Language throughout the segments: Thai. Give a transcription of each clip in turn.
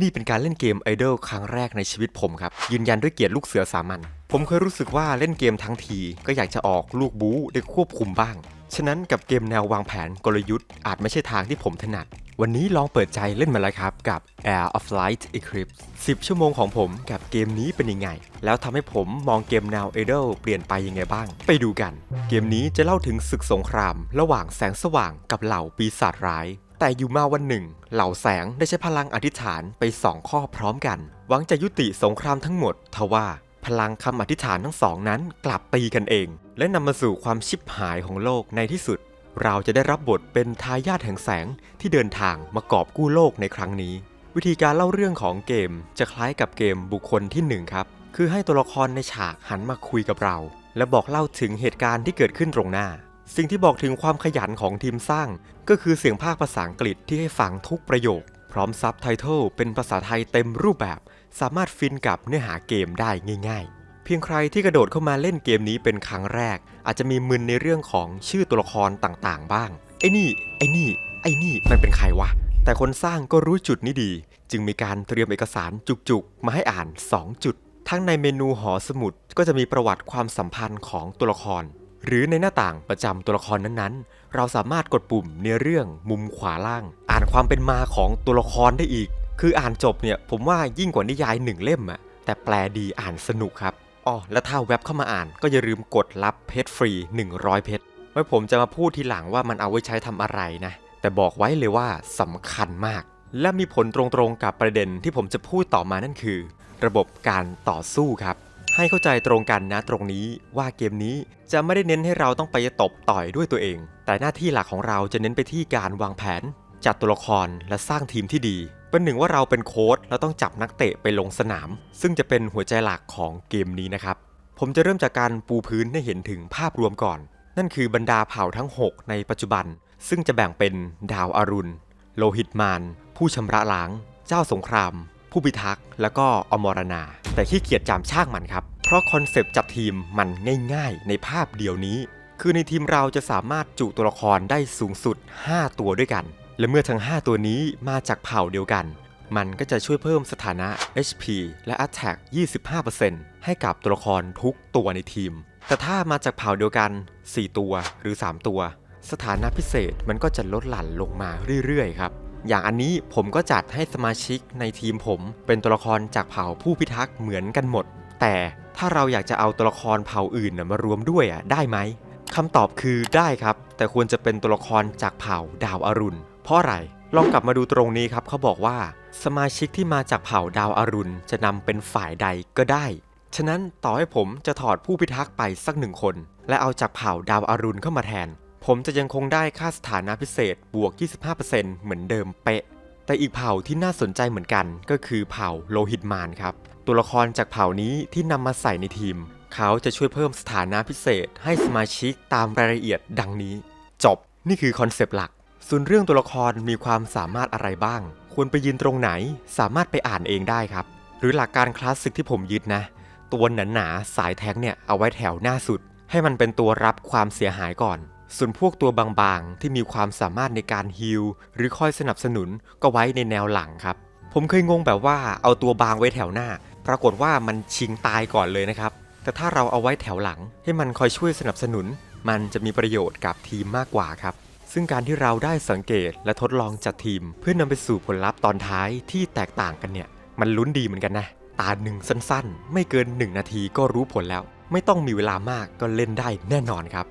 นี่เป็นการเล่นเกม Idol ครั้งแรกในชีวิตผมครับ ยืนยันด้วยเกียรติลูกเสือสามัญผมเคยรู้สึกว่าเล่นเกมทั้งที ก็อยากจะออกลูกบู๊ได้ควบคุมบ้าง ฉะนั้นกับเกมแนววางแผนกลยุทธ์ อาจไม่ใช่ทางที่ผมถนัด วันนี้ลองเปิดใจเล่นมาแล้วครับกับ Air of Light Eclipse 10 ชั่วโมงของผมกับเกมนี้เป็นยังไง แล้วทำให้ผมมองเกมแนว Idol เปลี่ยนไปยังไงบ้าง ไปดูกัน เกมนี้จะเล่าถึงศึกสงคราม ระหว่างแสงสว่างกับเหล่าปีศาจร้าย แต่อยู่มาวันหนึ่ง เหล่าแสงได้ใช้พลังอธิษฐานไปสองข้อพร้อมกัน หวังจะยุติสงครามทั้งหมดทว่าพลังคำอธิษฐานทั้งสองนั้นกลับตีกันเอง และนำมาสู่ความชิบหายของโลกในที่สุด เราจะได้รับบทเป็นทายาทแห่งแสงที่เดินทางมากอบกู้โลกในครั้งนี้ วิธีการเล่าเรื่องของเกมจะคล้ายกับเกมบุคคลที่หนึ่งครับ คือให้ตัวละครในฉากหันมาคุยกับเรา และบอกเล่าถึงเหตุการณ์ที่เกิดขึ้นตรงหน้า สิ่งที่บอกถึงความขยันของทีมสร้าง ก็คือเสียงภาคภาษาอังกฤษที่ให้ฟังทุกประโยค พร้อมซับไตเติลเป็นภาษาไทยเต็มรูปแบบ สามารถฟินกับเนื้อหาเกมได้ง่าย ๆ เพียงใครที่กระโดดเข้ามาเล่นเกมนี้เป็นครั้งแรก อาจจะมีมึนในเรื่องของชื่อตัวละครต่างๆ บ้าง ไอ้นี่ ไอ้นี่ ไอ้นี่มันเป็นใครวะ แต่คนสร้างก็รู้จุดนี้ดี จึงมีการเตรียมเอกสารจุกๆ มาให้อ่าน 2 จุด ทั้งในเมนูหอสมุดก็จะมีประวัติความสัมพันธ์ของตัวละคร หรือในหน้าต่างประจำตัวละครนั้นๆ เราสามารถกดปุ่มเนื้อเรื่องมุมขวาล่าง อ่านความเป็นมาของตัวละครได้อีก คืออ่านจบเนี่ยผมว่ายิ่งกว่านิยายหนึ่งเล่มอะแต่แปลดีอ่านสนุกครับอ๋อแล้วถ้าเว็บเข้ามาอ่านก็อย่าลืมกดรับเพชรฟรี 100 เพชรไว้ผมจะมาพูดทีหลังว่ามันเอาไว้ใช้ทำอะไรนะ แต่บอกไว้เลยว่าสำคัญมาก และมีผลตรงๆกับประเด็นที่ผมจะพูดต่อมานั่นคือ ระบบการต่อสู้ครับ ให้เข้าใจตรงกันนะตรงนี้ว่าเกมนี้จะไม่ได้เน้นให้เราต้องไปตบต่อยด้วยตัวเอง แต่หน้าที่หลักของเราจะเน้นไปที่การวางแผน จัดตัวละครและสร้างทีมที่ดี เป็นหนึ่งว่าเราเป็นโค้ชแล้วต้องจับนักเตะไปลงสนาม ซึ่งจะเป็นหัวใจหลักของเกมนี้นะครับ ผมจะเริ่มจากการปูพื้นให้เห็นถึงภาพรวมก่อน นั่นคือบรรดาเผ่าทั้ง 6 ในปัจจุบัน ซึ่งจะแบ่งเป็นดาวอารุณ โลหิตมารผู้ชำระล้าง เจ้าสงคราม ผู้พิทักษ์แล้วก็อมรณาแต่ขี้เกียจจำช่างมันครับ เพราะคอนเซปต์จัดทีมมันง่ายๆ ในภาพเดียวนี้ คือในทีมเราจะสามารถจุตัวละครได้สูงสุด 5 ตัวด้วยกัน และเมื่อทั้ง 5 ตัวนี้มาจากเผ่าเดียวกัน มันก็จะช่วยเพิ่มสถานะ HP และ Attack 25%ให้กับตัวละครทุกตัวในทีม แต่ถ้ามาจากเผ่าเดียวกัน 4 ตัวหรือ 3 ตัว สถานะพิเศษมันก็จะลดหลั่นลงมาเรื่อยๆครับ อย่างอันนี้ผมก็จัดให้สมาชิกในทีมผม เป็นตัวละครจากเผ่าผู้พิทักษ์เหมือนกันหมด แต่ถ้าเราอยากจะเอาตัวละครเผ่าอื่นมารวมด้วยอะได้ไหมคำตอบคือได้ครับ แต่ควรจะเป็นตัวละครจากเผ่าดาวอารุณ เพราะอะไรลองกลับมาดูตรงนี้ครับเขาบอกว่า สมาชิกที่มาจากเผ่าดาวอารุณ จะนำเป็นฝ่ายใดก็ได้ ฉะนั้นต่อให้ผมจะถอดผู้พิทักษ์ไปสักหนึ่งคน และเอาจากเผ่าดาวอารุณเข้ามาแทน ผมจะยังคงได้ค่าสถานะพิเศษบวก 25%เหมือนเดิมเป๊ะ แต่อีกเผ่าที่น่าสนใจเหมือนกันก็คือเผ่าโลหิตมารครับ ตัวละครจากเผ่านี้ที่นำมาใส่ในทีม เขาจะช่วยเพิ่มสถานะพิเศษให้สมาชิกตามรายละเอียดดังนี้ จบ นี่คือคอนเซปต์หลัก ส่วนเรื่องตัวละครมีความสามารถอะไรบ้าง ควรไปยืนตรงไหน สามารถไปอ่านเองได้ครับ หรือหลักการคลาสสิกที่ผมยึดนะ ตัวหนาๆสายแทงเนี่ยเอาไว้แถวหน้าสุด ให้มันเป็นตัวรับความเสียหายก่อน ส่วนพวกตัวบางๆ ที่มีความสามารถในการฮิลหรือคอยสนับสนุนก็ไว้ในแนวหลังครับ ผมเคยงงแบบว่าเอาตัวบางไว้แถวหน้า ปรากฏว่ามันชิงตายก่อนเลยนะครับ แต่ถ้าเราเอาไว้แถวหลัง ให้มันคอยช่วยสนับสนุน มันจะมีประโยชน์กับทีมมากกว่าครับ ซึ่งการที่เราได้สังเกตและทดลองจัดทีม เพื่อนำไปสู่ผลลัพธ์ตอนท้ายที่แตกต่างกันเนี่ย มันลุ้นดีเหมือนกันนะตาหนึ่งสั้นๆ ไม่เกิน 1 นาทีก็รู้ผลแล้ว ไม่ต้องมีเวลามากก็เล่นได้แน่นอนครับ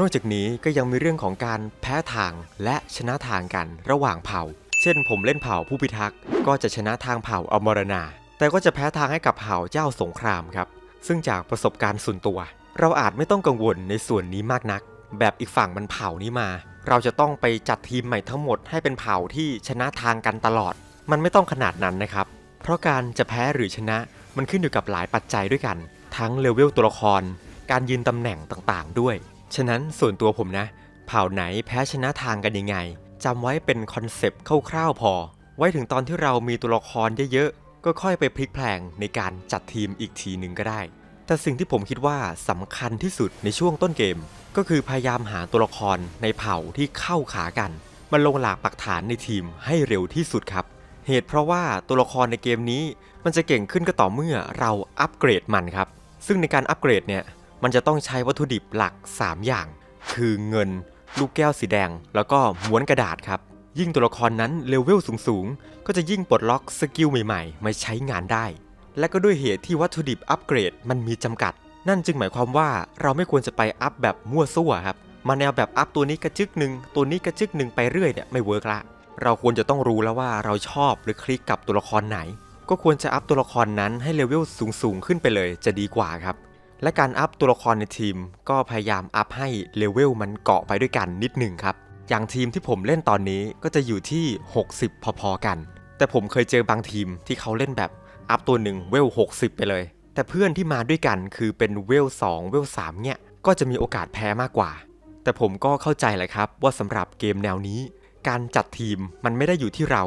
นอกจากนี้ก็ยังมีเรื่องของการแพ้ทางและชนะทางกันระหว่างเผ่า เช่น ผมเล่นเผ่าผู้พิทักษ์ก็จะชนะทางเผ่าอมรณาแต่ก็จะแพ้ทางให้กับเผ่าเจ้าสงครามครับ ซึ่งจากประสบการณ์ส่วนตัว เราอาจไม่ต้องกังวลในส่วนนี้มากนัก แบบอีกฝั่งมันเผ่านี้มา เราจะต้องไปจัดทีมใหม่ทั้งหมดให้เป็นเผ่าที่ชนะทางกันตลอด มันไม่ต้องขนาดนั้นนะครับ เพราะการจะแพ้หรือชนะมันขึ้นอยู่กับหลายปัจจัยด้วยกัน ทั้งเลเวลตัวละคร การยืนตำแหน่งต่างๆ ด้วย ฉะนั้นส่วนตัวผมนะ เผ่าไหนแพ้ชนะทางกันยังไงจำไว้เป็นคอนเซปต์คร่าวๆพอ ไว้ถึงตอนที่เรามีตัวละครเยอะๆ ก็ค่อยไปพลิกแพลงในการจัดทีมอีกทีหนึ่งก็ได้ แต่สิ่งที่ผมคิดว่าสำคัญที่สุดในช่วงต้นเกม ก็คือพยายามหาตัวละครในเผ่าที่เข้าขากันมาลงหลากปักฐานในทีมให้เร็วที่สุดครับ เหตุเพราะว่าตัวละครในเกมนี้มันจะเก่งขึ้นก็ต่อเมื่อเราอัปเกรดมันครับ ซึ่งในการอัปเกรดเนี่ย มันจะต้องใช้วัตถุดิบหลัก 3 อย่าง คือเงิน ลูกแก้วสีแดง แล้วก็ม้วนกระดาษครับ ยิ่งตัวละครนั้นเลเวลสูงๆ ก็จะยิ่งปลดล็อกสกิลใหม่ๆ มาใช้งานได้ และก็ด้วยเหตุที่วัตถุดิบอัปเกรดมันมีจำกัด นั่นจึงหมายความว่าเราไม่ควรจะไปอัพแบบมั่วซั่วครับมาแนวแบบอัพตัวนี้กระจึกหนึ่งตัวนี้กระจึกหนึ่งไปเรื่อยเนี่ยไม่เวิร์กละเราควรจะต้องรู้แล้วว่าเราชอบหรือคลิกกับตัวละครไหน ก็ควรจะอัพตัวละครนั้นให้เลเวลสูงๆ ขึ้นไปเลยจะดีกว่าครับ และการอัพตัวละครในทีมก็พยายามอัพให้เลเวลมันเกาะไปด้วยกันนิดหนึ่งครับ อย่างทีมที่ผมเล่นตอนนี้ก็จะอยู่ที่ 60 พอๆกัน แต่ผมเคยเจอบางทีมที่เขาเล่นแบบอัพตัวหนึ่งเวล 60 ไปเลย แต่เพื่อนที่มาด้วยกันคือเป็นเวล 2 เวล 3 เนี่ย ก็จะมีโอกาสแพ้มากกว่า แต่ผมก็เข้าใจแหละครับว่าสำหรับเกมแนวนี้ การจัดทีมมันไม่ได้อยู่ที่เรา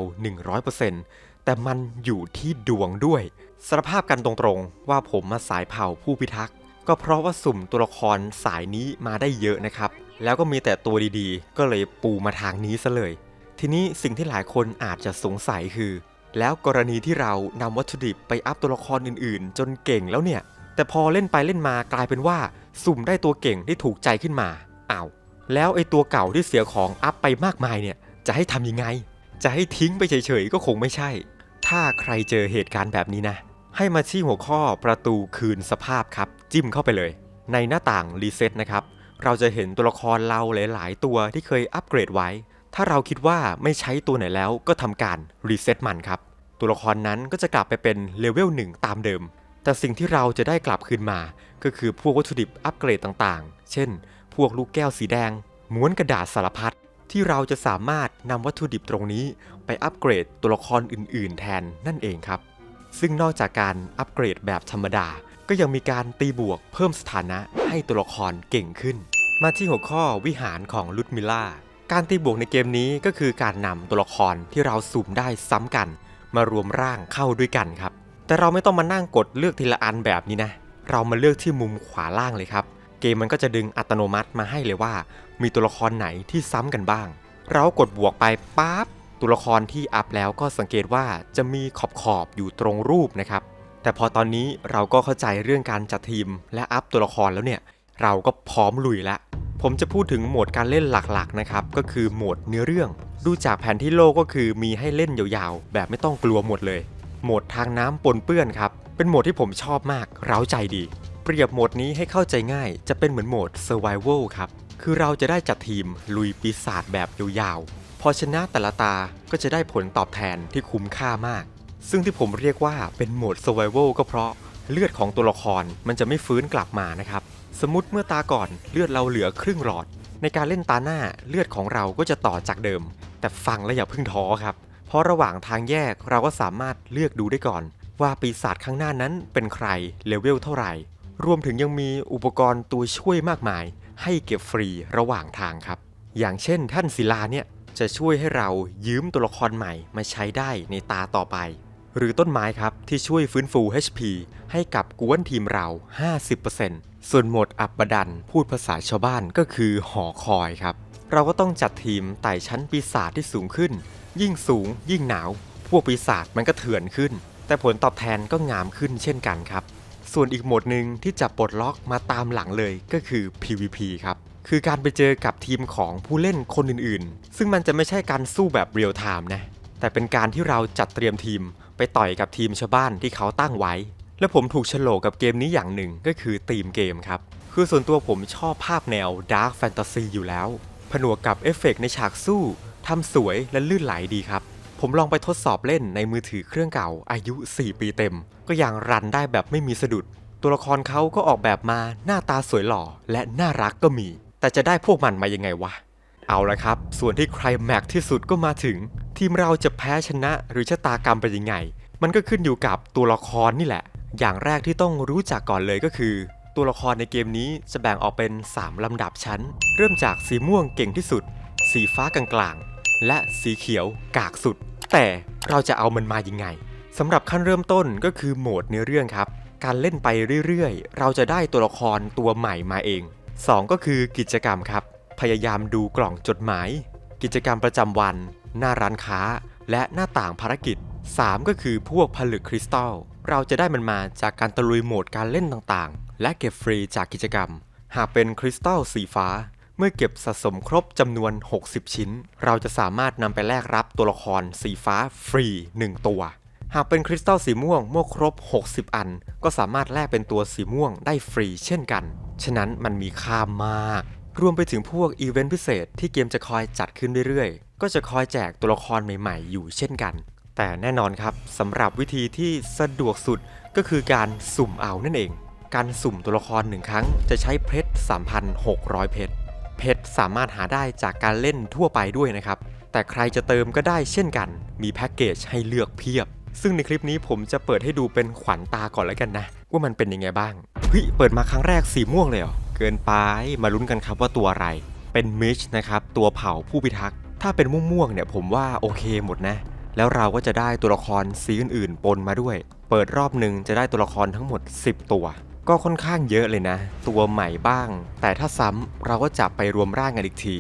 100%แต่มันอยู่ที่ดวงด้วยสารภาพกันตรงๆ ว่าผมมาสายเผ่าผู้พิทักษ์ ก็เพราะว่าสุ่มตัวละครสายนี้มาได้เยอะนะครับ แล้วก็มีแต่ตัวดีๆ ก็เลยปูมาทางนี้ซะเลย ทีนี้สิ่งที่หลายคนอาจจะสงสัยคือ แล้วกรณีที่เรานำวัตถุดิบไปอัพตัวละครอื่นๆ จนเก่งแล้วเนี่ย แต่พอเล่นไปเล่นมากลายเป็นว่า สุ่มได้ตัวเก่งที่ถูกใจขึ้นมาอ้าวแล้วไอ้ตัวเก่าที่เสียของอัพไปมากมายเนี่ย จะให้ทำยังไง จะให้ทิ้งไปเฉยๆก็คงไม่ใช่ ถ้าใครเจอเหตุการณ์แบบนี้นะ ให้มาที่หัวข้อประตูคืนสภาพครับ จิ้มเข้าไปเลย ในหน้าต่างรีเซ็ตนะครับ เราจะเห็นตัวละครเราหลาย ๆ ตัวที่เคยอัปเกรดไว้ ถ้าเราคิดว่าไม่ใช้ตัวไหนแล้วก็ทำการรีเซ็ตมันครับ ตัวละครนั้นก็จะกลับไปเป็นเลเวล1ตามเดิม แต่สิ่งที่เราจะได้กลับคืนมา ก็คือพวกวัตถุดิบอัปเกรดต่างๆ เช่น พวกลูกแก้วสีแดง ม้วนกระดาษสารพัดที่เราจะสามารถนำวัตถุดิบตรงนี้ ไปอัปเกรดตัวละครอื่น ๆ แทนนั่นเองครับ ซึ่งนอกจากการอัปเกรดแบบธรรมดา ก็ยังมีการตีบวกเพิ่มสถานะให้ตัวละครเก่งขึ้น มาที่หัวข้อวิหารของลุดมิล่า การตีบวกในเกมนี้ก็คือการนำตัวละครที่เราสุ่มได้ซ้ำกัน มารวมร่างเข้าด้วยกันครับ แต่เราไม่ต้องมานั่งกดเลือกทีละอันแบบนี้นะ เรามาเลือกที่มุมขวาล่างเลยครับ เกมมันก็จะดึงอัตโนมัติมาให้เลยว่า มีตัวละครไหนที่ซ้ำกันบ้าง เรากดบวกไปปั๊บตัวละครที่อัพแล้วก็สังเกตว่าจะมีขอบขอบๆอยู่ตรงรูปนะครับ แต่พอตอนนี้เราก็เข้าใจเรื่องการจัดทีมและอัพตัวละครแล้วเนี่ย เราก็พร้อมลุยละ ผมจะพูดถึงโหมดการเล่นหลักๆนะครับ ก็คือโหมดเนื้อเรื่อง ดูจากแผนที่โลกก็คือมีให้เล่นยาวๆ แบบไม่ต้องกลัวหมดเลย โหมดทางน้ำปนเปื้อนครับ เป็นโหมดที่ผมชอบมาก เร้าใจดี เปรียบโหมดนี้ให้เข้าใจง่าย จะเป็นเหมือนโหมด Survival ครับ คือเราจะได้จัดทีมลุยปีศาจแบบยาวๆ พอชนะแต่ละตาก็จะได้ผลตอบแทนที่คุ้มค่ามาก ซึ่งที่ผมเรียกว่าเป็นโหมด Survival ก็เพราะเลือดของตัวละครมันจะไม่ฟื้นกลับมานะครับ สมมติเมื่อตาก่อนเลือดเราเหลือครึ่งหลอด ในการเล่นตาหน้าเลือดของเราก็จะต่อจากเดิม แต่ฟังแล้วอย่าเพิ่งท้อครับ เพราะระหว่างทางแยกเราก็สามารถเลือกดูได้ก่อน ว่าปีศาจข้างหน้านั้นเป็นใครเลเวลเท่าไหร่ รวมถึงยังมีอุปกรณ์ตัวช่วยมากมาย ให้เก็บฟรีระหว่างทางครับ อย่างเช่น ท่านศิลาเนี่ยจะช่วยให้เรายืมตัวละครใหม่มาใช้ได้ในตาต่อไป หรือต้นไม้ครับที่ช่วยฟื้นฟู HP ให้กับกวนทีมเรา 50%ส่วนหมดอับบดันพูดภาษาชาวบ้านก็คือหอคอยครับ เราก็ต้องจัดทีมไต่ชั้นปีศาจที่สูงขึ้น ยิ่งสูง ยิ่งหนาว พวกปีศาจมันก็เถื่อนขึ้น แต่ผลตอบแทนก็งามขึ้นเช่นกันครับ ส่วนอีกโหมดหนึ่งที่จะปลดล็อกมาตามหลังเลยก็คือ PVP ครับคือการไปเจอกับทีมของผู้เล่นคนอื่นๆ ซึ่งมันจะไม่ใช่การสู้แบบเรียลไทม์นะ แต่เป็นการที่เราจัดเตรียมทีม ไปต่อยกับทีมชาวบ้านที่เขาตั้งไว้ และผมถูกโฉลกกับเกมนี้อย่างหนึ่งก็คือธีมเกมครับ คือส่วนตัวผมชอบภาพแนวดาร์ f แฟนตาซีอยู่แล้ว ผนวกกับเอฟเฟกต์ในฉากสู้ทำสวยและลื่นไหลดีครับ ผมลองไปทดสอบเล่นในมือถือเครื่องเก่าอายุ 4 ปีเต็ม ก็ยังรันได้แบบไม่มีสะดุด ตัวละครเขาก็ออกแบบมาหน้าตาสวยหล่อและน่ารักก็มี แต่จะได้พวกมันมายังไงวะ เอาละครับ ส่วนที่ใครแม็กที่สุดก็มาถึง ทีมเราจะแพ้ชนะหรือชะตากรรมเป็นยังไง มันก็ขึ้นอยู่กับตัวละครนี่แหละ อย่างแรกที่ต้องรู้จักก่อนเลยก็คือ ตัวละครในเกมนี้จะแบ่งออกเป็น 3 ลำดับชั้น เริ่มจากสีม่วงเก่งที่สุด สีฟ้ากลางๆ และสีเขียวกากสุด แต่เราจะเอามันมายังไงสำหรับขั้นเริ่มต้นก็คือโหมดเนื้อเรื่องครับ การเล่นไปเรื่อยๆ เราจะได้ตัวละครตัวใหม่มาเอง 2 ก็คือกิจกรรมครับ พยายามดูกล่องจดหมาย กิจกรรมประจำวัน หน้าร้านค้า และหน้าต่างภารกิจ 3 ก็คือพวกผลึกคริสตัล เราจะได้มันมาจากการตะลุยโหมดการเล่นต่างๆ และเก็บฟรีจากกิจกรรม หากเป็นคริสตัลสีฟ้า เมื่อเก็บสะสมครบจำนวน 60 ชิ้น เราจะสามารถนำไปแลกรับตัวละครสีฟ้าฟรี 1 ตัวหากเป็นคริสตัลสีม่วงเมื่อครบ 60 อัน ก็สามารถแลกเป็นตัวสีม่วงได้ฟรีเช่นกัน ฉะนั้นมันมีค่ามาก รวมไปถึงพวกอีเวนต์พิเศษที่เกมจะคอยจัดขึ้นเรื่อยๆ ก็จะคอยแจกตัวละครใหม่ๆ อยู่เช่นกัน แต่แน่นอนครับสำหรับวิธีที่สะดวกสุดก็คือการสุ่มเอานั่นเอง การสุ่มตัวละครหนึ่งครั้งจะใช้เพชร 3,600 เพชร เพชรสามารถหาได้จากการเล่นทั่วไปด้วยนะครับ แต่ใครจะเติมก็ได้เช่นกัน มีแพ็กเกจให้เลือกเพียบ ซึ่งในคลิปนี้ผมจะเปิดให้ดูเป็นขวัญตาก่อนแล้วกันนะ ว่ามันเป็นยังไงบ้างเฮ้ยเปิดมาครั้งแรกสีม่วงเลยเหรอ เกินไป มาลุ้นกันครับว่าตัวอะไร เป็นมิชนะครับ ตัวเผ่าผู้พิทักษ์ ถ้าเป็นม่วงๆเนี่ยผมว่าโอเคหมดนะ แล้วเราก็จะได้ตัวละครสีอื่นๆปนมาด้วย เปิดรอบหนึ่งจะได้ตัวละครทั้งหมด 10 ตัว ก็ค่อนข้างเยอะเลยนะ ตัวใหม่บ้าง แต่ถ้าซ้ำเราก็จับไปรวมร่างกันอีกที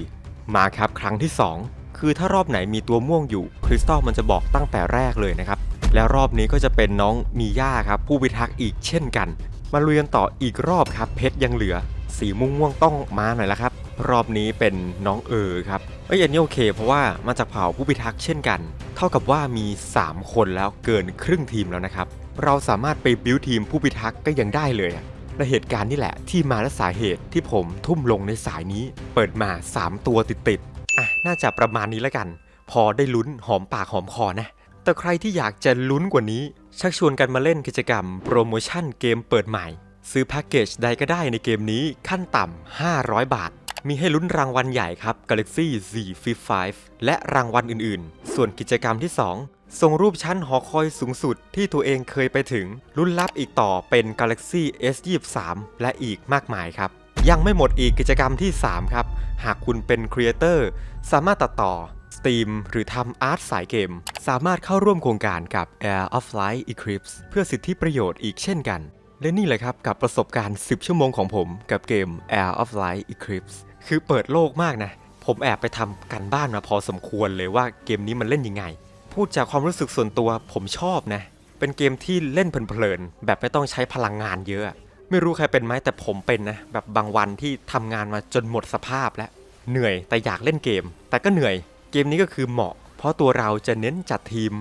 มาครับครั้งที่ 2 คือถ้ารอบไหนมีตัวม่วงอยู่คริสตัลมันจะบอกตั้งแต่แรกเลยนะครับแล้วรอบนี้ก็จะเป็นน้องมีย่าครับ ผู้พิทักษ์อีกเช่นกัน มาลุยกันต่ออีกรอบครับ เพชรยังเหลือ สีม่วงๆต้องมาหน่อยละครับ รอบนี้เป็นน้องเออครับเอ้ยอันนี้โอเค เพราะว่ามาจากเผ่าผู้พิทักษ์เช่นกัน เท่ากับว่ามี 3 คนแล้วเกินครึ่งทีมแล้วนะครับ เราสามารถไปบิวทีมผู้พิทักษ์ก็ยังได้เลยและเหตุการณ์นี่แหละที่มาและสาเหตุที่ผมทุ่มลงในสายนี้ เปิดมา 3 ตัวติดๆอะน่าจะประมาณนี้แล้วกัน พอได้ลุ้นหอมปากหอมคอนะแต่ใครที่อยากจะลุ้นกว่านี้ ชักชวนกันมาเล่นกิจกรรมโปรโมชั่นเกมเปิดใหม่ ซื้อแพ็กเกจใดก็ได้ในเกมนี้ขั้นต่ำ 500 บาท มีให้ลุ้นรางวัลใหญ่ครับ Galaxy Z Flip 5 และรางวัลอื่นๆ ส่วนกิจกรรมที่ 2 ส่งรูปชั้นหอคอยสูงสุดที่ตัวเองเคยไปถึงลุ้นลับอีกต่อเป็น Galaxy S 2 3และอีกมากมายครับ ยังไม่หมดอีกกิจกรรมที่ 3 ครับ หากคุณเป็นครีเอเตอร์สามารถตัดต่อสตรีมหรือทำอาร์ตสายเกม สามารถเข้าร่วมโครงการกับ Air of Light Eclipse เพื่อสิทธิประโยชน์อีกเช่นกัน และนี่แหละครับกับประสบการณ์ 10 ชั่วโมงของผมกับเกม Air of Light Eclipse คือเปิดโลกมากนะ ผมแอบไปทำกันบ้านมาพอสมควรเลยว่าเกมนี้มันเล่นยังไง พูดจากความรู้สึกส่วนตัวผมชอบนะ เป็นเกมที่เล่นเพลินๆแบบไม่ต้องใช้พลังงานเยอะ ไม่รู้ใครเป็นไหมแต่ผมเป็นนะ แบบบางวันที่ทำงานมาจนหมดสภาพแล้ว เหนื่อยแต่อยากเล่นเกม แต่ก็เหนื่อย เกมนี้ก็คือเหมาะ เพราะตัวเราจะเน้นจัดทีม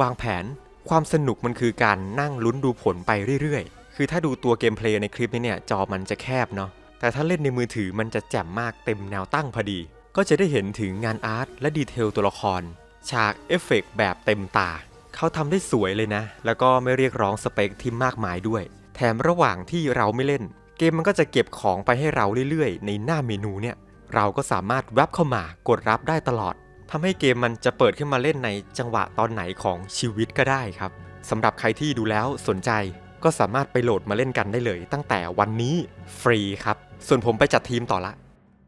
วางแผน ความสนุกมันคือการนั่งลุ้นดูผลไปเรื่อยๆ คือถ้าดูตัวเกมเพลย์ในคลิปนี้เนี่ยจอมันจะแคบเนาะแต่ถ้าเล่นในมือถือมันจะแจ่มมากเต็มแนวตั้งพอดี ก็จะได้เห็นถึงงานอาร์ตและดีเทลตัวละคร ฉากเอฟเฟกต์แบบเต็มตา เขาทำได้สวยเลยนะ แล้วก็ไม่เรียกร้องสเปคที่มากมายด้วย แถมระหว่างที่เราไม่เล่น เกมมันก็จะเก็บของไปให้เราเรื่อยๆ ในหน้าเมนูเนี่ย เราก็สามารถแวบเข้ามากดรับได้ตลอดทำให้เกมมันจะเปิดขึ้นมาเล่นในจังหวะตอนไหนของชีวิตก็ได้ครับสำหรับใครที่ดูแล้วสนใจ ก็สามารถไปโหลดมาเล่นกันได้เลย ตั้งแต่วันนี้ฟรีครับ ส่วนผมไปจัดทีมต่อละ